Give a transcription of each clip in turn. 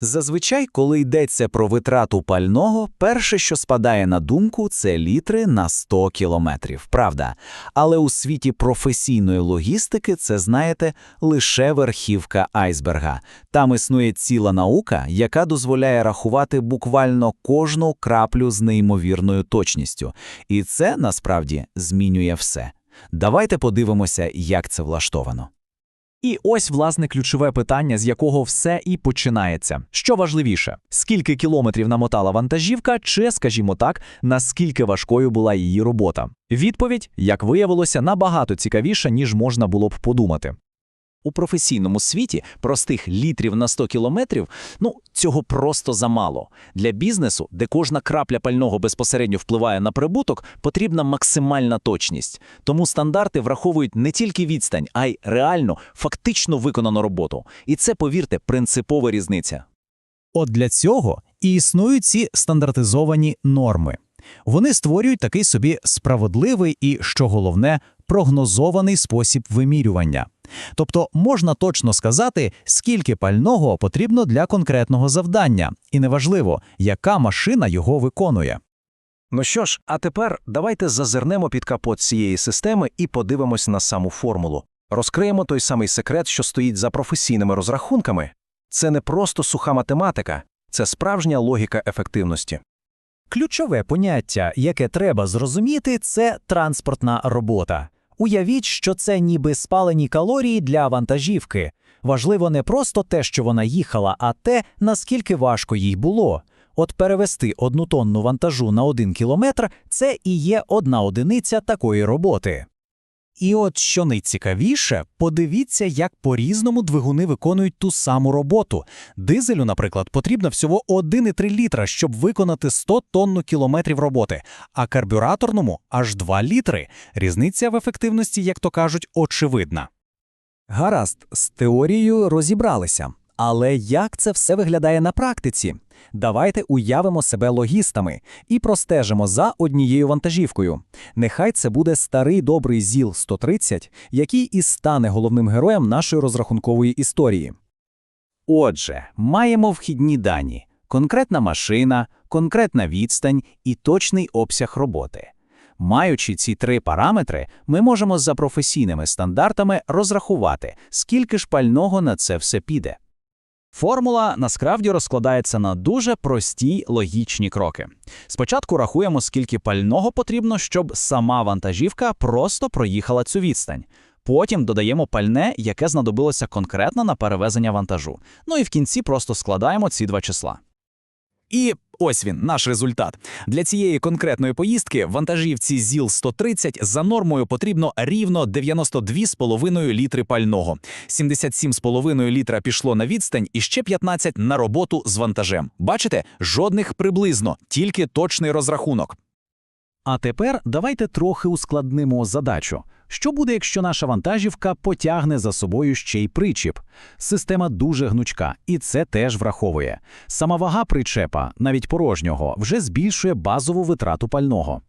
Зазвичай, коли йдеться про витрату пального, перше, що спадає на думку, це літри на 100 кілометрів, правда. Але у світі професійної логістики це, знаєте, лише верхівка айсберга. Там існує ціла наука, яка дозволяє рахувати буквально кожну краплю з неймовірною точністю. І це, насправді, змінює все. Давайте подивимося, як це влаштовано. І ось, власне, ключове питання, з якого все і починається. Що важливіше, скільки кілометрів намотала вантажівка, чи, скажімо так, наскільки важкою була її робота? Відповідь, як виявилося, набагато цікавіша, ніж можна було б подумати. У професійному світі простих літрів на 100 кілометрів, ну, цього просто замало. Для бізнесу, де кожна крапля пального безпосередньо впливає на прибуток, потрібна максимальна точність. Тому стандарти враховують не тільки відстань, а й реально, фактично виконану роботу. І це, повірте, принципова різниця. От для цього і існують ці стандартизовані норми. Вони створюють такий собі справедливий і, що головне, прогнозований спосіб вимірювання. Тобто можна точно сказати, скільки пального потрібно для конкретного завдання, і неважливо, яка машина його виконує. Ну що ж, а тепер давайте зазирнемо під капот цієї системи і подивимось на саму формулу. Розкриємо той самий секрет, що стоїть за професійними розрахунками. Це не просто суха математика, це справжня логіка ефективності. Ключове поняття, яке треба зрозуміти, це транспортна робота. Уявіть, що це ніби спалені калорії для вантажівки. Важливо не просто те, що вона їхала, а те, наскільки важко їй було. От перевести одну тонну вантажу на один кілометр це і є одна одиниця такої роботи. І от що найцікавіше, подивіться, як по-різному двигуни виконують ту саму роботу. Дизелю, наприклад, потрібно всього 1,3 літра, щоб виконати 100 тонну кілометрів роботи, а карбюраторному аж 2 літри. Різниця в ефективності, як то кажуть, очевидна. Гаразд, з теорією розібралися. Але як це все виглядає на практиці? Давайте уявимо себе логістами і простежимо за однією вантажівкою. Нехай це буде старий добрий ЗІЛ-130, який і стане головним героєм нашої розрахункової історії. Отже, маємо вхідні дані, конкретна машина, конкретна відстань і точний обсяг роботи. Маючи ці три параметри, ми можемо за професійними стандартами розрахувати, скільки ж пального на це все піде. Формула насправді розкладається на дуже прості логічні кроки. Спочатку рахуємо, скільки пального потрібно, щоб сама вантажівка просто проїхала цю відстань. Потім додаємо пальне, яке знадобилося конкретно на перевезення вантажу. Ну і в кінці просто складаємо ці два числа. І ось він, наш результат. Для цієї конкретної поїздки вантажівці ЗІЛ-130 за нормою потрібно рівно 92,5 літри пального. 77,5 літра пішло на відстань і ще 15 на роботу з вантажем. Бачите, жодних приблизно, тільки точний розрахунок. А тепер давайте трохи ускладнимо задачу. Що буде, якщо наша вантажівка потягне за собою ще й причіп? Система дуже гнучка, і це теж враховує. Сама вага причепа, навіть порожнього, вже збільшує базову витрату пального.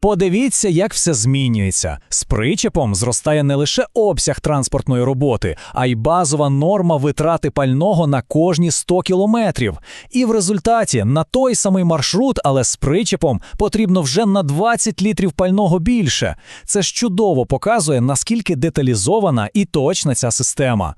Подивіться, як все змінюється. З причепом зростає не лише обсяг транспортної роботи, а й базова норма витрати пального на кожні 100 кілометрів. І в результаті на той самий маршрут, але з причепом, потрібно вже на 20 літрів пального більше. Це ж чудово показує, наскільки деталізована і точна ця система.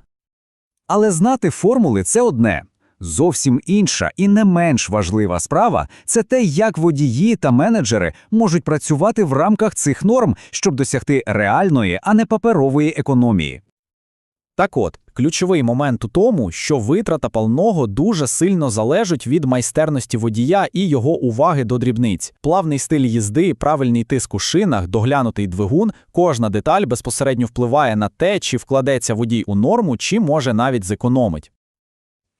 Але знати формули це одне. Зовсім інша і не менш важлива справа це те, як водії та менеджери можуть працювати в рамках цих норм, щоб досягти реальної, а не паперової економії. Так от, ключовий момент у тому, що витрата пального дуже сильно залежить від майстерності водія і його уваги до дрібниць. Плавний стиль їзди, правильний тиск у шинах, доглянутий двигун, кожна деталь безпосередньо впливає на те, чи вкладеться водій у норму, чи може навіть зекономить.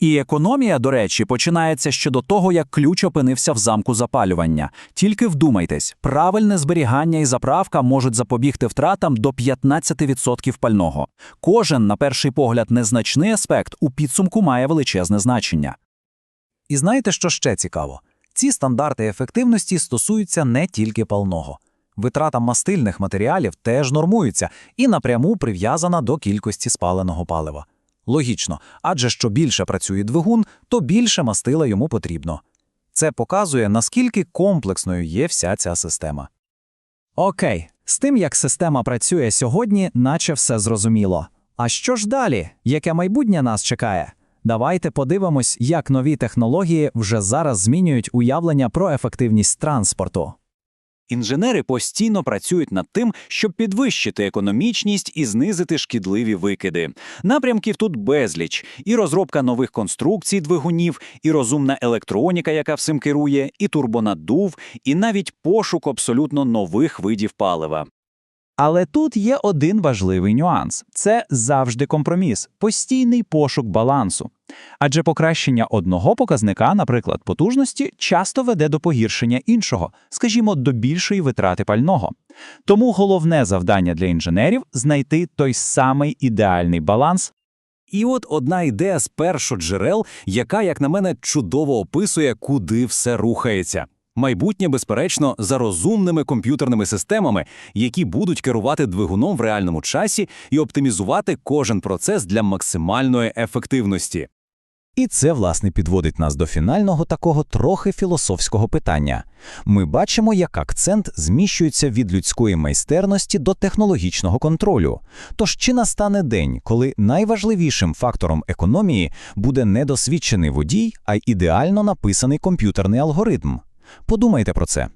І економія, до речі, починається ще до того, як ключ опинився в замку запалювання. Тільки вдумайтесь, правильне зберігання і заправка можуть запобігти втратам до 15% пального. Кожен, на перший погляд, незначний аспект у підсумку має величезне значення. І знаєте, що ще цікаво? Ці стандарти ефективності стосуються не тільки пального. Витрата мастильних матеріалів теж нормується і напряму прив'язана до кількості спаленого палива. Логічно, адже що більше працює двигун, то більше мастила йому потрібно. Це показує, наскільки комплексною є вся ця система. Окей, з тим, як система працює сьогодні, наче все зрозуміло. А що ж далі? Яке майбутнє нас чекає? Давайте подивимось, як нові технології вже зараз змінюють уявлення про ефективність транспорту. Інженери постійно працюють над тим, щоб підвищити економічність і знизити шкідливі викиди. Напрямків тут безліч: і розробка нових конструкцій двигунів, і розумна електроніка, яка всім керує, і турбонаддув, і навіть пошук абсолютно нових видів палива. Але тут є один важливий нюанс: це завжди компроміс, постійний пошук балансу. Адже покращення одного показника, наприклад, потужності, часто веде до погіршення іншого, скажімо, до більшої витрати пального. Тому головне завдання для інженерів знайти той самий ідеальний баланс. І от одна ідея з першоджерел, яка, як на мене, чудово описує, куди все рухається. Майбутнє, безперечно, за розумними комп'ютерними системами, які будуть керувати двигуном в реальному часі і оптимізувати кожен процес для максимальної ефективності. І це, власне, підводить нас до фінального такого трохи філософського питання. Ми бачимо, як акцент зміщується від людської майстерності до технологічного контролю. Тож чи настане день, коли найважливішим фактором економії буде не досвідчений водій, а ідеально написаний комп'ютерний алгоритм? Подумайте про це.